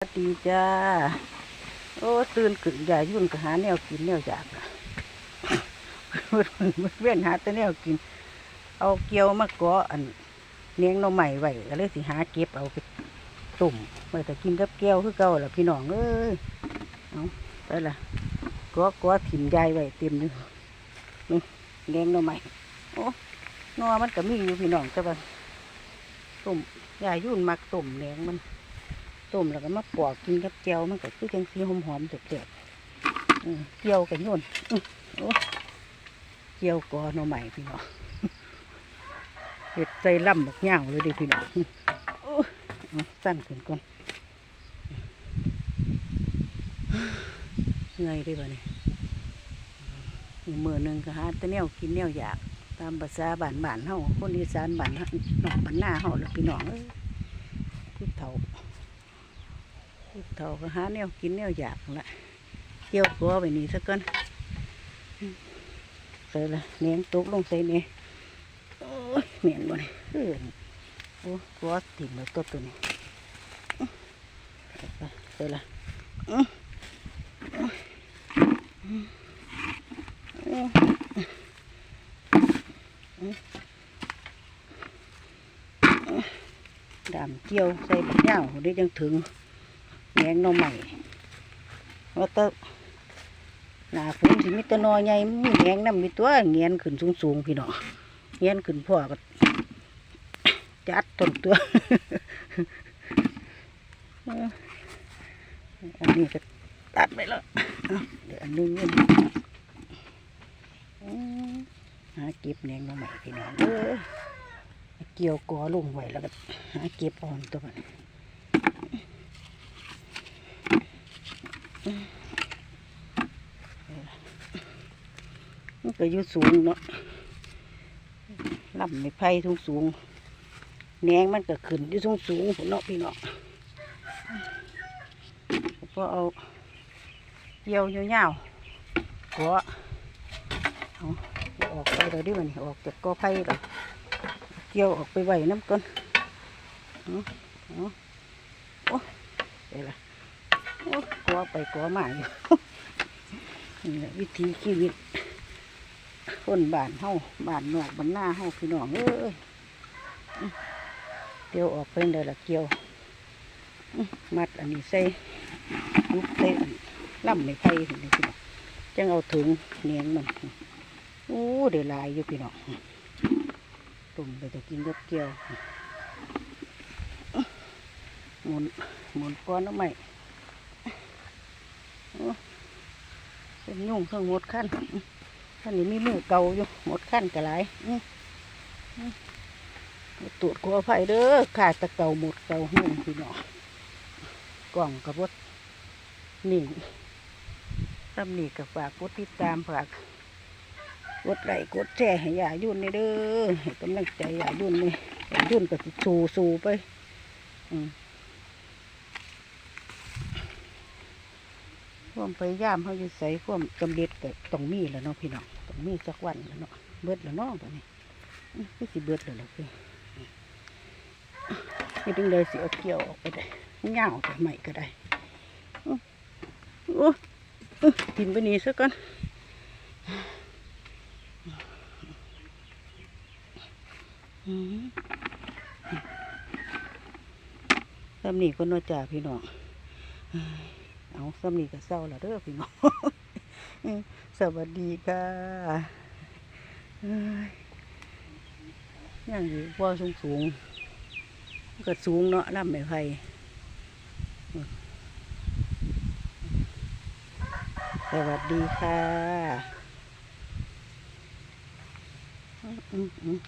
สวัสดีจ้า โอ้ตื่นขึ้นอย่ายุ่นก็หาแนวกินแนวอยากเว้นหาแต่แนวกิน เอาเกี๊ยวมากาะอันเลี้ยงหน่อใหม่ไว้ก็เลยสิหาเก็บเอาไปตุ่มไว้แต่กินกับแก้วคือเก่าล่ะพี่น้องเอ้ยเอาไปละกาะเกาะถิ่มยายไว้เต็มเลยนี่เลี้ยงหน่อใหม่โอ้หนอมันก็มีอยู่พี่น้องแต่ว่าตุ่มยายยุ่นมักตุ่มเลี้ยงมัน ต้มแล้วก็มาปอกกินกับแจ่วมันก็คือจังสีหอมหอมๆเจ็บๆอืมเจียวกันโยนเจียวกอหน่อใหม่พี่น้องเห็ดใส่ล่ำบักย่างเลยเดิพี่น้องสั้นขึ้นก่อนเหนื่อยด้บ่เนี่ยมือหนึ่งก็หาแต่แนวกินแนวอยาก ตามภาษาบ้านบ้านเฮาคนอีสานบ้านหนองบ้านหน้าเฮาแล้วพี่น้องเอ้ยผู้เฒ่า ลูกเฒ่าก็หาแนวกินแนวอยากละเกี่ยวกัวไปนี่สักก่อนอืมใส่ละเนียงตกลงใส่เนี่ยโอ้ยเหม็นบ่เนี่ยเออโอ้กัวถิ่มแล้วตัวตัวนี้ใส่ไปใส่ละอื้ออื้ออื้ออื้ออื้ออื้อดามเกี่ยวใส่บักย่าวได้จังถึง แงงหน่อใหม่ว่าแตหน้าฝนสิมีตหนอใหญ่มีแงงน้ำมีตัวเงียนขึ้นสูงๆพี่น้องเงียนขึ้นพ่อก็จัดต้นตัวอันนี้ก็ตัดไปแล้วเดี๋ยวอันนึงนี่อืมหาเก็บแหนงน่อใหม่พี่น้องเอ้ยเกี่ยวกอลงไว้แล้วก็หาเก็บอ่อนตัวมัน มันก็อยู่สูงเนาะลำไม่ไผ่สูงสูงแหนงมันก็ขึ้นอยู่สูงสูงเนาะพี่เนาะก็เอาเกี่ยวยาวๆก็เอาออกไปเลยดิมันออกจากกอไผ่เลยเกี่ยวออกไปไว้น้ำก้นเอาเอาโอ้ไปละโอ้กัวไปกัวมาอยู่นี่แหละวิธีชีวิต คนบ้านเฮาบ้านนอกบ้านหน้าเฮาพี่น้องเอ้ยเกี่ยวออกเพิ่นได้ละเกี่ยวมัดอันนี้ใส่ยุบใส่อันล่ำในไผ่เห็นไหมพี่น้องจังเอาถึงเนียงมันโอ้เดี๋ยวลายอยู่พี่น้องตุ่มไปจะกินกับเกี่ยวหมุนหมุนก้อนน้ำใหม่เป็นยุ่งเครื่องหมดขั้น ท่านนี้มีมือเก่าอยู่หมดขั้นกระไรตรวจขออภัยเด้อขาดตะเก่าหมดเก่าหุ่งพี่น้องกล่องกับวดนิ่งตำหนิกับฝากกดติดตามฝากกดไลค์กดแชร์ให้ยายุ่นนี่เด้อให้กำลังใจยายุ่นนี่ยายุ่นก็สิสู้สู้ไปอืมความพยายามเขาอยู่ใส่ควมกำเร็จก็ต้องมีแล้วเนาะพี่น้อง ต้องมีสักวันแล้วเนาะเบิดแล้วเนาะตอนนี้คือสิเบิดแล้วล่ะพี่นี่ถึงเลยสิเอาเกี่ยวออกไปได้เงาแต่ใหม่ก็ได้โอ้อื้อทิมไปนี่ซะก่อนอืมทำนี่ก็นอจ่าพี่น้อง เอาสำนีกับเศร้าแล้วเด้อพี่น้อง สวัสดีค่ะยยังอยู่ว่าสูงสูงก็สูงเนาะลำไม่ไผ่สวัสดีค่ะ อืมอืมอืม